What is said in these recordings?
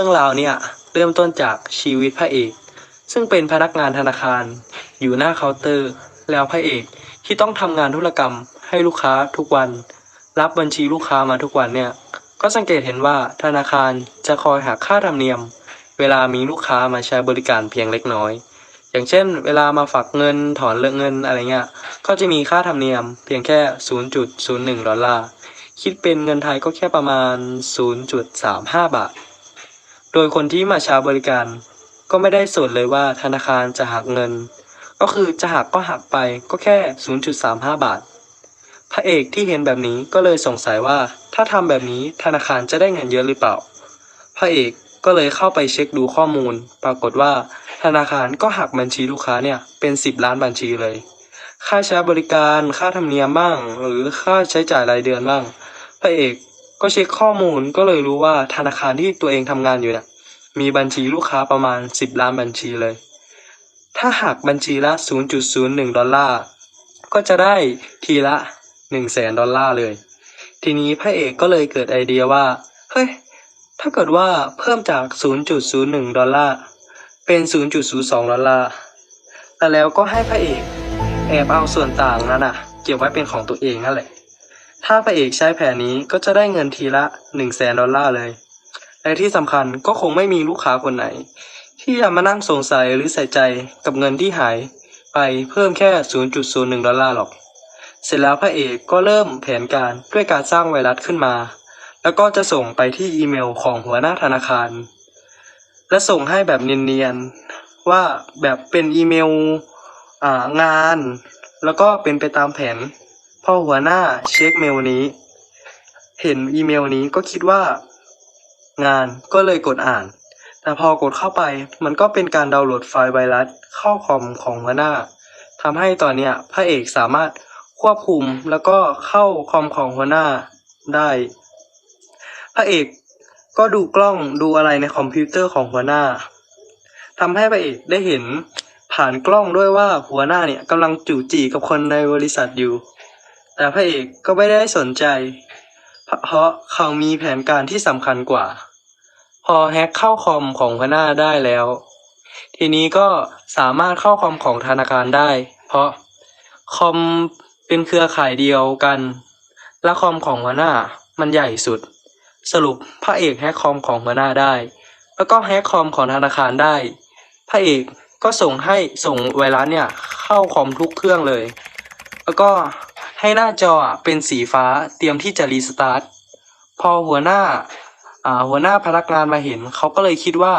รื่องราวเนี่ยเริ่มต้นจากชีวิตพระเอก ซึ่งเป็นพนักงานธนาคาร อยู่หน้าเคาน์เตอร์ แล้วพระเอกที่ต้องทำงานธุรกรรมให้ลูกค้าทุกวัน รับบัญชีลูกค้ามาทุกวันเนี่ย ก็สังเกตเห็นว่าธนาคารจะคอยหักค่าธรรมเนียม เวลามีลูกค้ามาใช้บริการเพียงเล็กน้อย อย่างเช่น เวลามาฝากเงินถอนเงินอะไรเงี้ยก็จะมีค่าธรรมเนียมเพียงแค่ 0.01 ดอลลาร์คิดเป็นเงินไทยก็แค่ประมาณ 0.35 บาท โดยคนที่มาใช้บริการ ก็ไม่ได้สนเลยว่าธนาคารจะหักเงิน ก็คือจะหักก็หักไปก็แค่ 0.35 บาท พระเอกที่เห็นแบบนี้ก็เลยสงสัยว่า ถ้าทำแบบนี้ธนาคารจะได้เงินเยอะหรือเปล่า พระเอกก็เลยเข้าไปเช็คดูข้อมูล ปรากฏว่า ธนาคารก็หักบัญชีลูกค้าเนี่ยเป็น 10 ล้านบัญชีเลย ค่าใช้บริการค่าธรรมเนียมบ้าง หรือค่าใช้จ่ายรายเดือนบ้าง พระเอก ก็เช็คข้อมูลก็เลยรู้ว่าธนาคารที่ตัวเองทำงานอยู่เนี่ยมีบัญชีลูกค้าประมาณ 10 ล้านบัญชีเลย ถ้าหักบัญชีละ 0.01 ดอลลาร์ ก็จะได้ทีละ1แสนดอลลาร์เลย ทีนี้พระเอกก็เลยเกิดไอเดียว่า เฮ้ย ถ้าเกิดว่าเพิ่มจาก 0.01 ดอลลาร์ เป็น 0.02 ดอลลาร์ แล้วก็ให้พระเอกแอบเอาส่วนต่างนั้นน่ะเก็บไว้เป็นของตัวเองนั่นแหละ ถ้าพระเอกใช้แผนนี้ก็จะได้เงินทีละ1 0 0 0 0แสนดอลลาร์เลย และที่สำคัญก็คงไม่มีลูกค้าคนไหน ที่จะมานั่งสงสัยหรือใส่ใจกับเงินที่หายไปเพิ่มแค่ 0.01 ดอลลาร์หรอก เสร็จแล้วพระเอกก็เริ่มแผนการด้วยการสร้างไวรัสขึ้นมา แล้วก็จะส่งไปที่อีเมลของหัวหน้าธนาคาร และส่งให้แบบเนียนๆ ว่าแบบเป็นอีเมลงาน แล้วก็เป็นไปตามแผน พอหัวหน้าเช็คเมลนี้ เห็นอีเมลนี้ก็คิดว่า งานก็เลยกดอ่าน แต่พอกดเข้าไปมันก็เป็นการดาวน์โหลดไฟล์ไวรัสเข้าคอมของหัวหน้าทำให้ตอนเนี้ยพระเอกสามารถควบคุมแล้วก็เข้าคอมของหัวหน้าได้ พระเอกก็ดูกล้องดูอะไรในคอมพิวเตอร์ของหัวหน้าทำให้พระเอกได้เห็นผ่านกล้องด้วยว่าหัวหน้าเนี่ยกำลังจู่จีกับคนในบริษัทอยู่ แต่พระเอกก็ไม่ได้สนใจ เพราะเขามีแผนการที่สำคัญกว่า พอแฮ็กเข้าคอมของหัวหน้าได้แล้ว ทีนี้ก็สามารถเข้าคอมของธนาคารได้ เพราะคอมเป็นเครือข่ายเดียวกัน และคอมของหัวหน้ามันใหญ่สุด สรุปพระเอกแฮ็กคอมของหัวหน้าได้ แล้วก็แฮ็กคอมของธนาคารได้ พระเอกก็ส่งให้ส่งไวรัสเนี่ยเข้าคอมทุกเครื่องเลย แล้วก็ ให้หน้าจอเป็นสีฟ้าเตรียมที่จะรีสตาร์ทพอหัวหน้าหัวหน้าพนักงานมาเห็น เขาก็เลยคิดว่า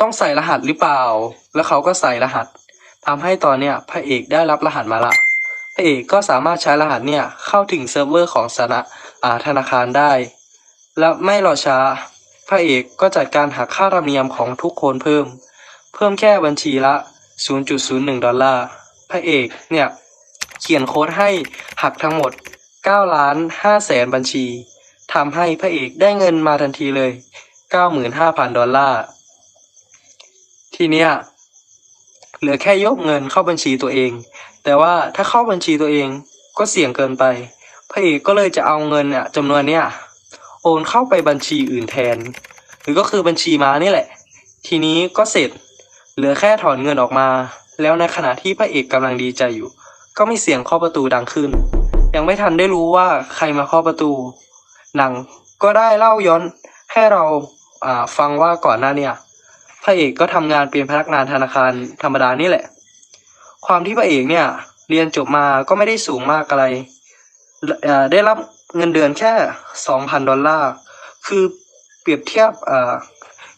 ต้องใส่รหัสหรือเปล่า แล้วเขาก็ใส่รหัสทำให้ตอนเนี้ยพระเอกได้รับรหัสมาละ พระเอกก็สามารถใช้รหัสเนี่ยเข้าถึงเซิร์ฟเวอร์ของสนะอ่าธนาคารได้ และไม่รอช้า พระเอกก็จัดการหักค่าธรรมเนียมของทุกคนเพิ่ม เพิ่มแค่บัญชีละ 0.01 ดอลลาร์ พระเอกเนี่ย เขียนโค้ดให้หักทั้งหมด9ล้าน5แสนบัญชีทำให้พระเอกได้เงินมาทันทีเลย 95,000 ดอลลาร์ ทีเนี้ยเหลือแค่ยกเงินเข้าบัญชีตัวเอง แต่ว่าถ้าเข้าบัญชีตัวเองก็เสี่ยงเกินไป พระเอกก็เลยจะเอาเงินเนี่ยจำนวนเนี้ยโอนเข้าไปบัญชีอื่นแทน หรือก็คือบัญชีม้านี่แหละ ทีนี้ก็เสร็จ เหลือแค่ถอนเงินออกมา แล้วในขณะที่พระเอกกำลังดีใจอยู่ ก็มีเสียงเคาะประตูดังขึ้น ยังไม่ทันได้รู้ว่าใครมาเคาะประตู หนังก็ได้เล่าย้อนให้เราอ่าฟังว่าก่อนหน้าเนี่ยพระเอกก็ทำงานเป็นพนักงานธนาคารธรรมดานี่แหละ ความที่พระเอกเนี่ย เรียนจบมาก็ไม่ได้สูงมากอะไร ได้รับเงินเดือนแค่สองพันดอลลาร์ คือเปรียบเทียบ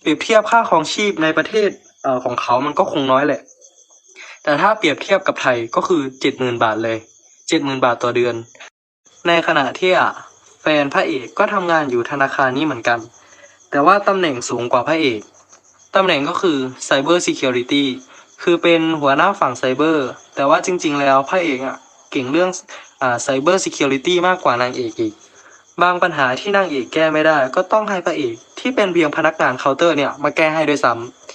เปรียบเทียบค่าครองชีพในประเทศอของเขามันก็คงน้อยแหละ แต่ถ้าเปรียบเทียบกับไทยก็คือเจ็ดหมื่นบาทเลยเจ็ดหมื่นบาทต่อเดือน ในขณะที่อะแฟนพระเอกก็ทำงานอยู่ธนาคารนี้เหมือนกัน แต่ว่าตำแหน่งสูงกว่าพระเอกตำแหน่งก็คือ Cyber Security คือเป็นหัวหน้าฝั่งไซเบอร์ แต่ว่าจริง ๆ แล้วพระเอกอะเก่งเรื่องอ่า Cyber Security มากกว่านางเอกอีก บางปัญหาที่นางเอกแก้ไม่ได้ ก็ต้องให้พระเอกที่เป็นเพียงพนักงานเคาน์เตอร์เนี่ยมาแก้ให้ด้วยซ้ำ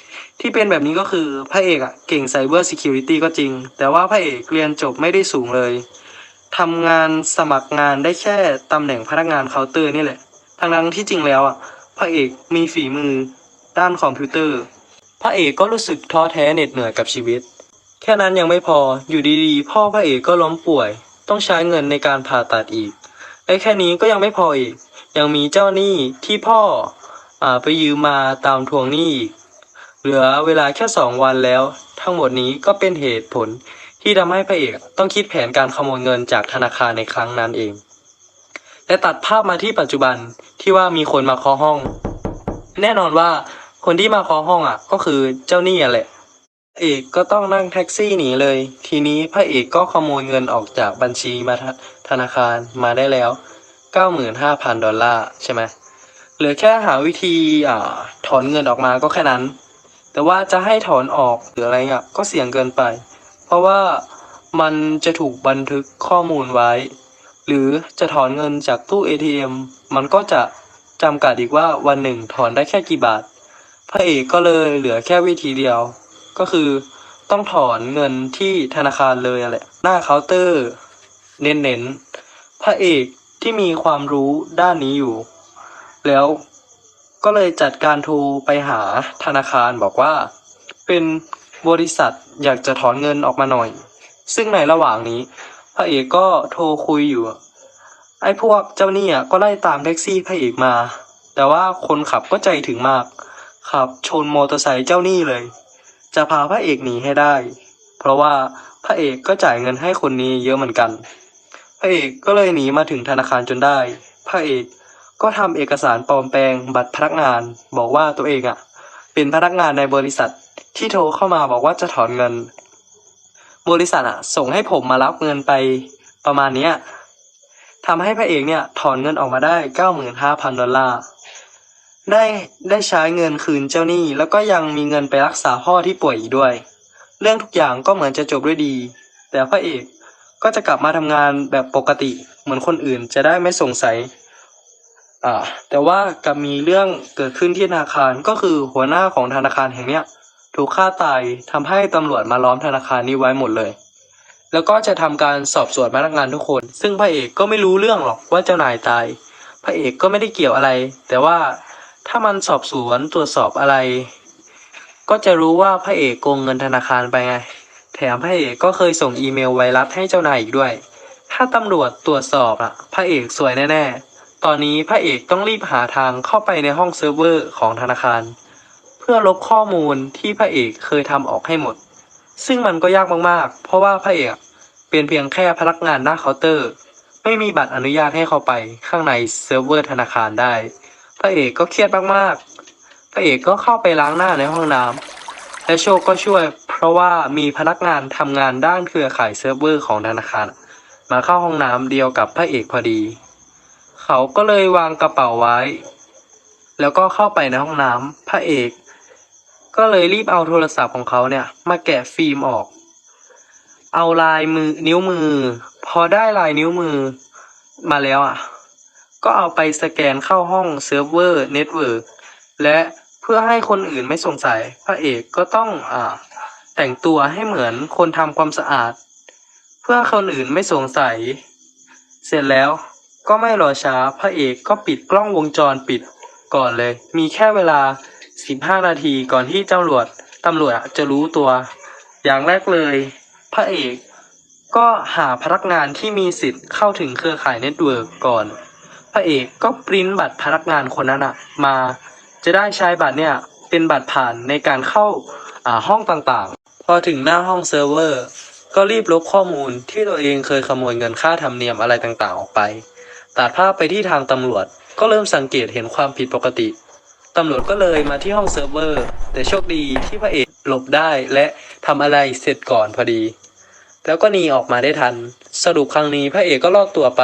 ที่เป็นแบบนี้ก็คือพระเอกอะเก่ง Cyber Security ก็จริง แต่ว่าพระเอกเรียนจบไม่ได้สูงเลยทำงานสมัครงานได้แค่ตำแหน่งพนักงานเคาน์เตอร์นี่แหละ ทั้งนั้นที่จริงแล้วอะ พระเอกมีฝีมือด้านคอมพิวเตอร์ พระเอกก็รู้สึกท้อแท้เหน็ดเหนื่อยกับชีวิต แค่นั้นยังไม่พอ อยู่ดีๆ พ่อพระเอกก็ล้มป่วย ต้องใช้เงินในการผ่าตัดอีกและแค่นี้ก็ยังไม่พออีก ยังมีเจ้าหนี้ที่พ่ออ่าไปยืมมาตามทวงหนี้อีก เหลือเวลาแค่สองวันแล้ว ทั้งหมดนี้ก็เป็นเหตุผลที่ทำให้พระเอกต้องคิดแผนการขโมยเงินจากธนาคารในครั้งนั้นเอง และตัดภาพมาที่ปัจจุบันที่ว่ามีคนมาเคาะห้อง แน่นอนว่าคนที่มาเคาะห้องอะ ก็คือเจ้าหนี้แหละเอกก็ต้องนั่งแท็กซี่หนีเลย ทีนี้พระเอกก็ขโมยเงินออกจากบัญชีมาธธนาคารมาได้แล้ว 95,000 ดอลลาร์ใช่ไหมเหลือแค่หาวิธีอ่าถอนเงินออกมาก็แค่นั้น แต่ว่าจะให้ถอนออกหรืออะไรเงี้ยก็เสี่ยงเกินไป เพราะว่ามันจะถูกบันทึกข้อมูลไว้ หรือจะถอนเงินจากตู้ ATM มันก็จะจำกัดอีกว่าวันหนึ่งถอนได้แค่กี่บาท พระเอกก็เลยเหลือแค่วิธีเดียว ก็คือต้องถอนเงินที่ธนาคารเลยแหละหน้าเคาน์เตอร์ เน้นๆพระเอกที่มีความรู้ด้านนี้อยู่ แล้ว ก็เลยจัดการโทรไปหาธนาคารบอกว่า เป็นบริษัทอยากจะถอนเงินออกมาหน่อย ซึ่งในระหว่างนี้ พระเอกก็โทรคุยอยู่ ไอ้พวกเจ้าหนี้อะก็ไล่ตามแท็กซี่พระเอกมา แต่ว่าคนขับก็ใจถึงมากขับชนมอเตอร์ไซค์เจ้าหนี้เลย จะพาพระเอกหนีให้ได้ เพราะว่าพระเอกก็จ่ายเงินให้คนนี้เยอะเหมือนกัน พระเอกก็เลยหนีมาถึงธนาคารจนได้ พระเอก ก็ทำเอกสารปลอมแปลงบัตรพนักงาน บอกว่าตัวเองอะเป็นพนักงานในบริษัทที่โทรเข้ามาบอกว่าจะถอนเงิน บริษัทอะส่งให้ผมมารับเงินไปประมาณเนี้ยทำให้พระเอกเนี่ยถอนเงินออกมาได้เก้าหมื่นห้าพันดอลลาร์ได้ได้ใช้เงินคืนเจ้าหนี้ แล้วก็ยังมีเงินไปรักษาพ่อที่ป่วยอีกด้วย เรื่องทุกอย่างก็เหมือนจะจบด้วยดี แต่พระเอกก็จะกลับมาทำงานแบบปกติ เหมือนคนอื่นจะได้ไม่สงสัย อ่าแต่ว่ากลับมีเรื่องเกิดขึ้นที่ธนาคารก็คือหัวหน้าของธนาคารแห่งเนี้ยถูกฆ่าตายทำให้ตำรวจมาล้อมธนาคารนี้ไว้หมดเลย แล้วก็จะทำการสอบสวนพนักงานทุกคน ซึ่งพระเอกก็ไม่รู้เรื่องหรอกว่าเจ้านายตาย พระเอกก็ไม่ได้เกี่ยวอะไร แต่ว่าถ้ามันสอบสวนตรวจสอบอะไร ก็จะรู้ว่าพระเอกโกงเงินธนาคารไปไง แถมพระเอกก็เคยส่งอีเมลไวรัสให้เจ้านายอีกด้วย ถ้าตำรวจตรวจสอบอะพระเอกสวยแน่ๆ ตอนนี้พระเอกต้องรีบหาทางเข้าไปในห้องเซิร์ฟเวอร์ของธนาคาร เพื่อลบข้อมูลที่พระเอกเคยทำออกให้หมด ซึ่งมันก็ยากมากๆ เพราะว่าพระเอกเป็นเพียงแค่พนักงานหน้าเคาน์เตอร์ ไม่มีบัตรอนุญาตให้เข้าไปข้างในเซิร์ฟเวอร์ธนาคารได้ พระเอกก็เครียดมากๆ พระเอกก็เข้าไปล้างหน้าในห้องน้ำและโชคก็ช่วย เพราะว่ามีพนักงานทำงานด้านเครือข่ายเซิร์ฟเวอร์ของธนาคาร มาเข้าห้องน้ำเดียวกับพระเอกพอดี เขาก็เลยวางกระเป๋าไว้ แล้วก็เข้าไปในห้องน้ำพระเอก ก็เลยรีบเอาโทรศัพท์ของเขาเนี่ย มาแกะฟิล์มออก เอาลายมือนิ้วมือ พอได้ลายนิ้วมือมาแล้วอะ ก็เอาไปสแกนเข้าห้องเซิร์ฟเวอร์เน็ตเวิร์กและเพื่อให้คนอื่นไม่สงสัย พระเอกก็ต้องอ่าแต่งตัวให้เหมือนคนทำความสะอาด เพื่อคนอื่นไม่สงสัย เสร็จแล้ว ก็ไม่รอช้าพระเอกก็ปิดกล้องวงจรปิดก่อนเลย มีแค่เวลา 15 นาทีก่อนที่ตำรวจตำรวจจะรู้ตัว อย่างแรกเลย พระเอกก็หาพนักงานที่มีสิทธิ์เข้าถึงเครือข่ายเน็ตเวิร์กก่อน พระเอกก็ปริ้นบัตรพนักงานคนนั้นมา จะได้ใช้บัตรเนี่ยเป็นบัตรผ่านในการเข้าาห้องต่างๆ พอถึงหน้าห้องเซิร์ฟเวอร์ ก็รีบลบข้อมูลที่ตัวเองเคยขโมยเงินค่าธรรมเนียมอะไรต่างๆออกไป ตัดภาพไปที่ทางตำรวจ ก็เริ่มสังเกตเห็นความผิดปกติ ตำรวจก็เลยมาที่ห้องเซิร์ฟเวอร์ แต่โชคดีที่พระเอกหลบได้และทำอะไรเสร็จก่อนพอดี แล้วก็หนีออกมาได้ทัน สรุปครั้งนี้พระเอกก็รอดตัวไป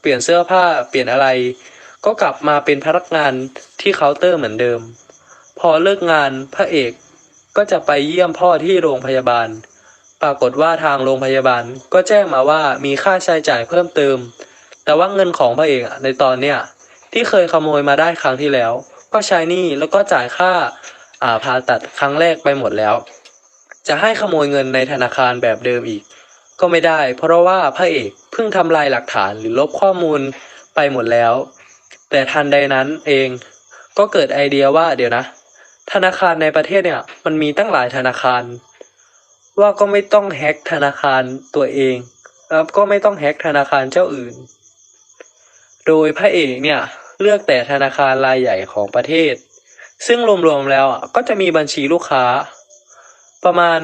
เปลี่ยนเสื้อผ้าเปลี่ยนอะไร ก็กลับมาเป็นพนักงานที่เคาน์เตอร์เหมือนเดิม พอเลิกงานพระเอกก็จะไปเยี่ยมพ่อที่โรงพยาบาล ปรากฏว่าทางโรงพยาบาลก็แจ้งมาว่ามีค่าใช้จ่ายเพิ่มเติม แต่ว่าเงินของพระเอกในตอนเนี้ยที่เคยขโมยมาได้ครั้งที่แล้ว ก็ใช้นี้แล้วก็จ่ายค่าอ่าผ่าตัดครั้งแรกไปหมดแล้ว จะให้ขโมยเงินในธนาคารแบบเดิมอีก ก็ไม่ได้ เพราะว่าพระเอกเพิ่งทำลายหลักฐานหรือลบข้อมูลไปหมดแล้ว แต่ทันใดนั้นเองก็เกิดไอเดียว่าเดี๋ยวนะ ธนาคารในประเทศเนี่ยมันมีตั้งหลายธนาคาร ว่าก็ไม่ต้องแฮ็กธนาคารตัวเองแล้วก็ไม่ต้องแฮ็กธนาคารเจ้าอื่น โดยพระเอกเนี่ยเลือกแต่ธนาคารรายใหญ่ของประเทศ ซึ่งรวมๆแล้วอะก็จะมีบัญชีลูกค้า ประมาณ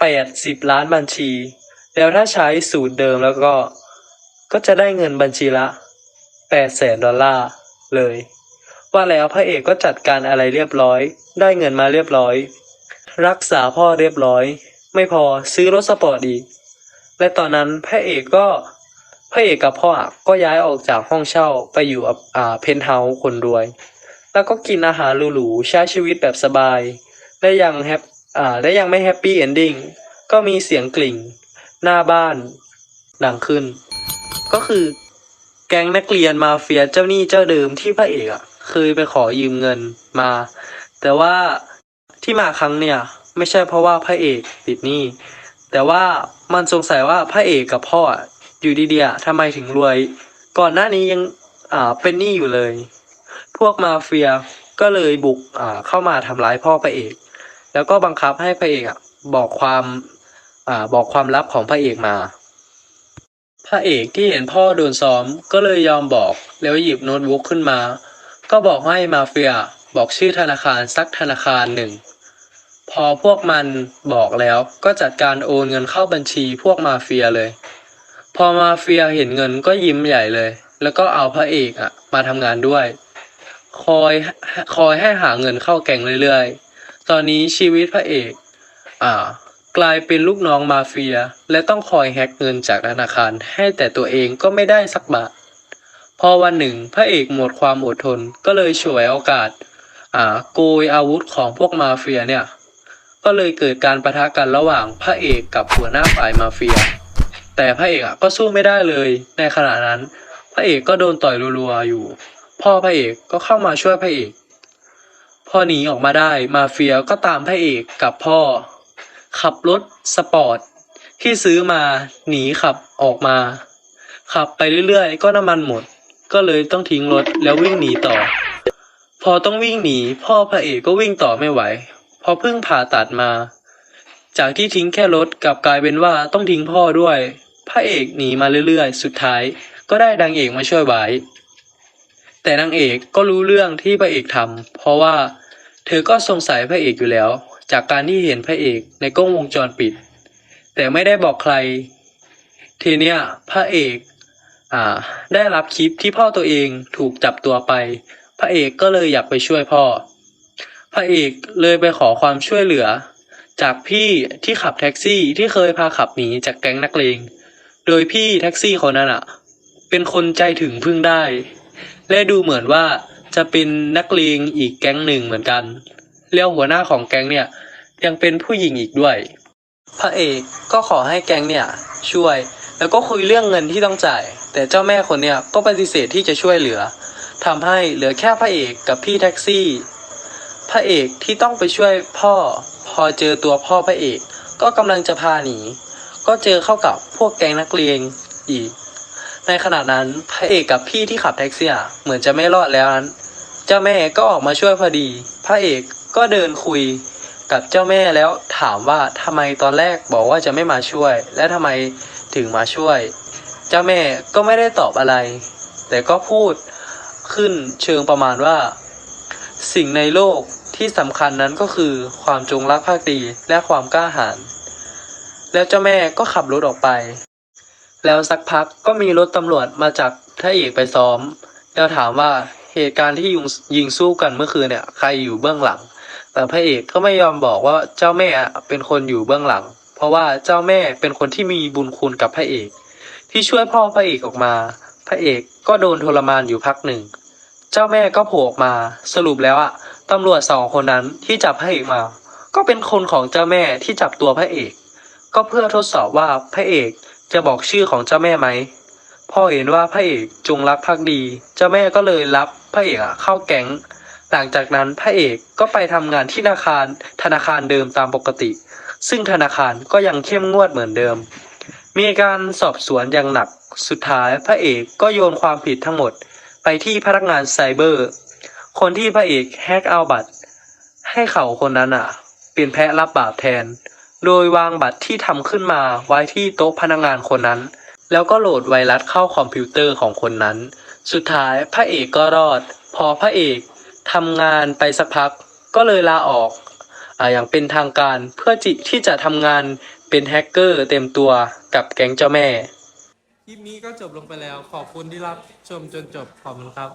80 ล้านบัญชี แล้วถ้าใช้สูตรเดิมแล้วก็ ก็จะได้เงินบัญชีละ8แสนดอลลาร์เลย ว่าแล้วพระเอกก็จัดการอะไรเรียบร้อย ได้เงินมาเรียบร้อย รักษาพ่อเรียบร้อย ไม่พอซื้อรถสปอร์ตอีก และตอนนั้นพระเอกก็ พระเอกกับพ่ออะก็ย้ายออกจากห้องเช่าไปอยู่กับอ่าเพนท์เฮาส์คนรวย แล้วก็กินอาหารหรูๆใช้ชีวิตแบบสบาย และยังแฮปอ่าและยังไม่แฮปปี้เอนดิ้งก็มีเสียงกลิ่ง หน้าบ้านดังขึ้น ก็คือแก๊งนักเรียนมาเฟียเจ้าหนี้เจ้าเดิมที่พระเอกอะเคยไปขอยืมเงินมา แต่ว่าที่มาครั้งเนี่ยไม่ใช่เพราะว่าพระเอกติดหนี้แต่ว่ามันสงสัยว่าพระเอกกับพ่อ อยู่ดีๆทำไมถึงรวย ก่อนหน้านี้ยังอ่าเป็นหนี้อยู่เลย พวกมาเฟียก็เลยบุกอ่าเข้ามาทำร้ายพ่อพระเอก แล้วก็บังคับให้พระเอกอะบอกความอ่าบอกความลับของพระเอกมา พระเอกที่เห็นพ่อโดนซ้อมก็เลยยอมบอกแล้วหยิบโน้ตบุ๊กขึ้นมา ก็บอกให้มาเฟียบอกชื่อธนาคารสักธนาคารหนึ่ง พอพวกมันบอกแล้วก็จัดการโอนเงินเข้าบัญชีพวกมาเฟียเลย อมาเฟียเห็นเงินก็ยิ้มใหญ่เลย แล้วก็เอาพระเอกอะมาทำงานด้วย คอยคอยให้หาเงินเข้าแก๊งเรื่อยๆ ตอนนี้ชีวิตพระเอก อ่า กลายเป็นลูกน้องมาเฟีย และต้องคอยแฮกเงินจากธนาคาร ให้แต่ตัวเองก็ไม่ได้สักบาท พอวันหนึ่งพระเอกหมดความอดทนก็เลยฉวยโอกาส อ่าโกยอาวุธของพวกมาเฟียเนี่ย ก็เลยเกิดการประทะกันระหว่างพระเอกกับหัวหน้าฝ่ายมาเฟีย แต่พระเอกอะก็สู้ไม่ได้เลย ในขณะนั้น พระเอกก็โดนต่อยรัวๆอยู่ พ่อพระเอกก็เข้ามาช่วยพระเอก พอหนีออกมาได้มาเฟียก็ตามพระเอกกับพ่อ ขับรถสปอร์ตที่ซื้อมาหนีขับออกมา ขับไปเรื่อยๆ ก็น้ำมันหมด ก็เลยต้องทิ้งรถแล้ววิ่งหนีต่อ พอต้องวิ่งหนี พ่อพระเอกก็วิ่งต่อไม่ไหวพอเพิ่งผ่าตัดมา จากที่ทิ้งแค่รถกลับกลายเป็นว่าต้องทิ้งพ่อด้วย พระเอกหนีมาเรื่อยๆ สุดท้ายก็ได้นางเอกมาช่วยไว้ แต่นางเอกก็รู้เรื่องที่พระเอกทำเพราะว่า เธอก็สงสัยพระเอกอยู่แล้ว จากการที่เห็นพระเอกในกล้องวงจรปิด แต่ไม่ได้บอกใคร ทีเนี้ยพระเอกอ่าได้รับคลิปที่พ่อตัวเองถูกจับตัวไป พระเอกก็เลยอยากไปช่วยพ่อ พระเอกเลยไปขอความช่วยเหลือ จากพี่ที่ขับแท็กซี่ที่เคยพาขับหนีจากแก๊งนักเลง โดยพี่แท็กซี่คนนั้นอะ เป็นคนใจถึงพึ่งได้ และดูเหมือนว่าจะเป็นนักเลงอีกแก๊งหนึ่งเหมือนกัน แล้วหัวหน้าของแก๊งเนี่ย ยังเป็นผู้หญิงอีกด้วย พระเอกก็ขอให้แก๊งเนี่ยช่วย แล้วก็คุยเรื่องเงินที่ต้องจ่าย แต่เจ้าแม่คนเนี่ยก็ปฏิเสธที่จะช่วยเหลือทำให้เหลือแค่พระเอกกับพี่แท็กซี่ พระเอกที่ต้องไปช่วยพ่อ พอเจอตัวพ่อพระเอก ก็กำลังจะพาหนี ก็เจอเข้ากับพวกแก๊งนักเลงอีก ในขณะนั้นพระเอกกับพี่ที่ขับแท็กซี่เหมือนจะไม่รอดแล้วนั้น เจ้าแม่ก็ออกมาช่วยพอดี พระเอกก็เดินคุยกับเจ้าแม่แล้วถามว่าทำไมตอนแรกบอกว่าจะไม่มาช่วย และทำไมถึงมาช่วย เจ้าแม่ก็ไม่ได้ตอบอะไร แต่ก็พูดขึ้นเชิงประมาณว่า สิ่งในโลกที่สำคัญนั้นก็คือความจงรักภักดีและความกล้าหาญ แล้วเจ้าแม่ก็ขับรถออกไป แล้วสักพักก็มีรถตำรวจมาจับพระเอกไปซ้อม แล้วถามว่าเหตุการณ์ที่ยิงยิงสู้กันเมื่อคืนเนี่ย ใครอยู่เบื้องหลัง แต่พระเอกก็ไม่ยอมบอกว่าเจ้าแม่เป็นคนอยู่เบื้องหลัง เพราะว่าเจ้าแม่เป็นคนที่มีบุญคุณกับพระเอก ที่ช่วยพ่อพระเอกออกมา พระเอกก็โดนทรมานอยู่พักหนึ่ง เจ้าแม่ก็โผล่ออกมา สรุปแล้วอะตำรวจสองคนนั้นที่จับพระเอกมา ก็เป็นคนของเจ้าแม่ที่จับตัวพระเอก ก็เพื่อทดสอบว่าพระเอกจะบอกชื่อของเจ้าแม่ไหม พ่อเห็นว่าพระเอกจงรักภักดี เจ้าแม่ก็เลยรับพระเอกเข้าแก๊ง หลังจากนั้นพระเอกก็ไปทำงานที่ธนาคารธนาคารเดิมตามปกติ ซึ่งธนาคารก็ยังเข้มงวดเหมือนเดิม มีการสอบสวนอย่างหนัก สุดท้ายพระเอกก็โยนความผิดทั้งหมด ไปที่พนักงานไซเบอร์ คนที่พระเอกแฮกเอาบัตร ให้เขาคนนั้นอะ เป็นแพะรับบาปแทน โดยวางบัตรที่ทำขึ้นมาไว้ที่โต๊ะพนักงานคนนั้น แล้วก็โหลดไวรัสเข้าคอมพิวเตอร์ของคนนั้น สุดท้ายพระเอกก็รอด พอพระเอกทำงานไปสักพัก ก็เลยลาออกออย่างเป็นทางการเพื่อจิที่จะทำงานเป็นแฮกเกอร์เต็มตัวกับแก๊งเจ้าแม่ คลิปนี้ก็จบลงไปแล้วขอบคุณที่รับชมจนจบขอบคุณครับ